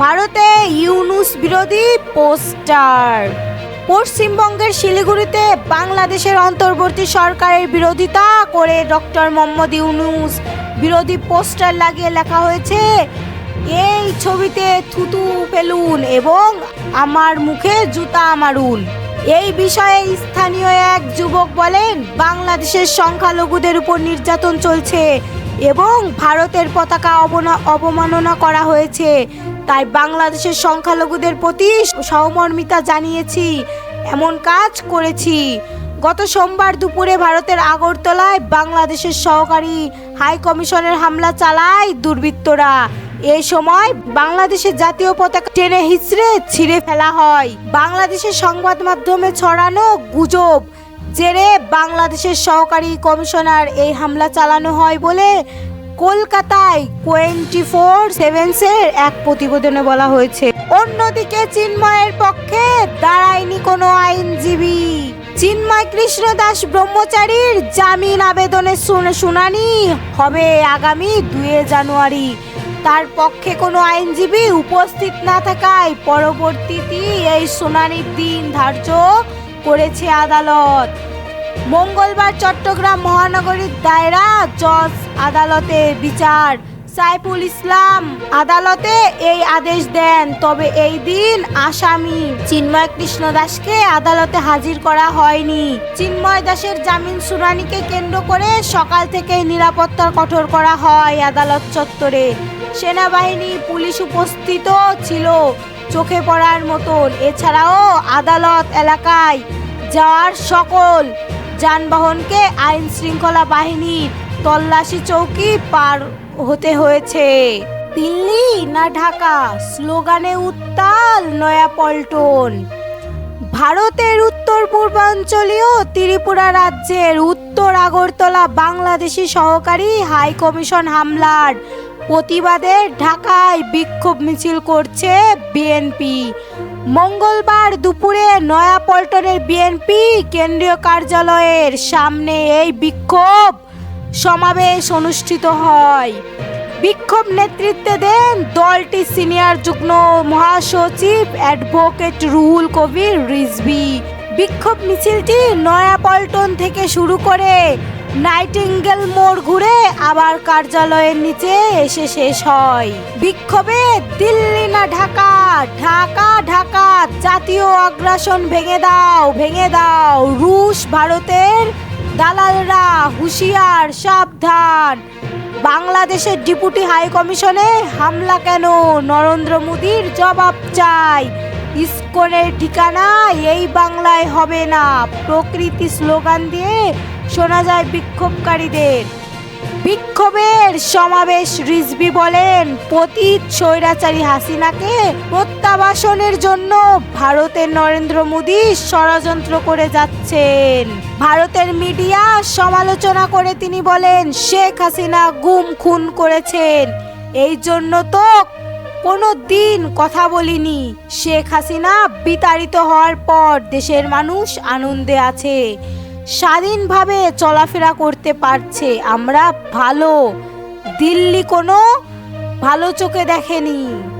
ভারতে ইউনুস বিরোধী পোস্টার। পশ্চিমবঙ্গের শিলিগুড়িতে বাংলাদেশের অন্তর্বর্তী সরকারের বিরোধিতা করে ডক্টর মোহাম্মদ ইউনুস বিরোধী পোস্টার লাগিয়ে লেখা হয়েছে, এই ছবিতে থুতু ফেলুন এবং আমার মুখে জুতা মারুন। এই বিষয়ে স্থানীয় এক যুবক বলেন, বাংলাদেশের সংখ্যালঘুদের উপর নির্যাতন চলছে। এবং ভারতের পতাকা অবমাননা করা হয়েছে। তাই বাংলাদেশের সংখ্যালঘুদের প্রতি সহমর্মিতা জানিয়েছি। এমন কাজ করেছি। গত সোমবার দুপুরে ভারতের আগরতলায় বাংলাদেশের সহকারী হাই কমিশনের হামলা চালায় দুর্বৃত্তরা। এই সময় বাংলাদেশের জাতীয় পতাকা টেনে হিচড়ে ছিঁড়ে ফেলা হয়। বাংলাদেশের সংবাদ মাধ্যমে ছড়ানো গুজব জেরে বাংলাদেশের সহকারী কমিশনার এই হামলা চালানো হয় বলে কলকাতায় টোয়েন্টি ফোর সেভেন্সের এক প্রতিবেদনে বলা হয়েছে। অন্যদিকে চিন্ময়ের পক্ষে দাঁড়ায়নি কোনো আইনজীবী। চিন্ময় কৃষ্ণ দাস ব্রহ্মচারীর জামিন আবেদনের শুনানি হবে আগামী দুয়ে জানুয়ারি। তার পক্ষে কোনো আইনজীবী উপস্থিত না থাকায় পরবর্তীতে এই শুনানির দিন ধার্য করেছে আদালত। মঙ্গলবার চট্টগ্রাম মহানগরীর দায়রা জজ আদালতে বিচার। সাইফুল ইসলাম আদালতে এই আদেশ দেন, তবে এই দিন আসামি চিন্ময় কৃষ্ণ দাসকে আদালতে হাজির করা হয়নি। চিন্ময় দাসের জামিন শুনানিকে কেন্দ্র করে সকাল থেকে নিরাপত্তা কঠোর করা হয় আদালত চত্বরে। সেনাবাহিনী পুলিশ উপস্থিত ছিল। চোখে পড়ার মতন। এছাড়াও আদালত এলাকায় যাওয়ার সকল যানবাহনকে আইন শৃঙ্খলা বাহিনীর তল্লাশি চৌকি পার হতে হয়েছে। দিল্লি না ঢাকা? স্লোগানে উত্তাল নয়াপল্টন ভারতের উত্তর পূর্বাঞ্চলীয় ত্রিপুরা রাজ্যের উত্তর আগরতলা বাংলাদেশি সহকারী হাই কমিশন হামলার প্রতিবাদে ঢাকায় বিক্ষোভ মিছিল করছে বিএনপি মঙ্গলবার দুপুরে নয়াপল্টনের বিএনপি কেন্দ্রীয় কার্যালয়ের সামনে এই বিক্ষোভ সমাবেশ অনুষ্ঠিত হয়। বিক্ষোভ নেতৃত্বে দেন দলটির সিনিয়র যুগ্ম মহাসচিব অ্যাডভোকেট রুহুল কবির রিজভি। বিক্ষোভ মিছিলটি নয়াপল্টন থেকে শুরু করে নাইটিঙ্গেল মোড় ঘুরে আবার কার্যালয়ের নিচে এসে শেষ হয়। বিক্ষোভে দিল্লি না ঢাকা ঢাকা ঢাকা, জাতীয় আগ্রাসন ভেঙে দাও ভেঙে দাও। রুশ, ভারতের দালালরা হুঁশিয়ার, সাবধান। বাংলাদেশের ডেপুটি হাই কমিশনে হামলা কেন? নরেন্দ্র মোদীর জবাব চাই। ইস্কনের ঠিকানা এই বাংলায় হবে না। প্রকৃতি স্লোগান দিয়ে শোনা যায় বিক্ষোভকারীদের। বিক্ষোভের সমাবেশ রিজবি বলেন, পতীত স্বৈরাচারী হাসিনাকে প্রত্যাবাসনের জন্য ভারতের নরেন্দ্র মোদী ষড়যন্ত্র করে যাচ্ছেন। ভারতের মিডিয়া সমালোচনা করে তিনি বলেন, শেখ হাসিনা গুম খুন করেছেন। এই জন্য তো কোনো দিন কথা বলিনি। শেখ হাসিনা বিতাড়িত হওয়ার পর দেশের মানুষ আনন্দে আছে। স্বাধীনভাবে চলাফেরা করতে পারছে। আমরা ভালো। দিল্লি কোনো ভালো চোখে দেখেনি।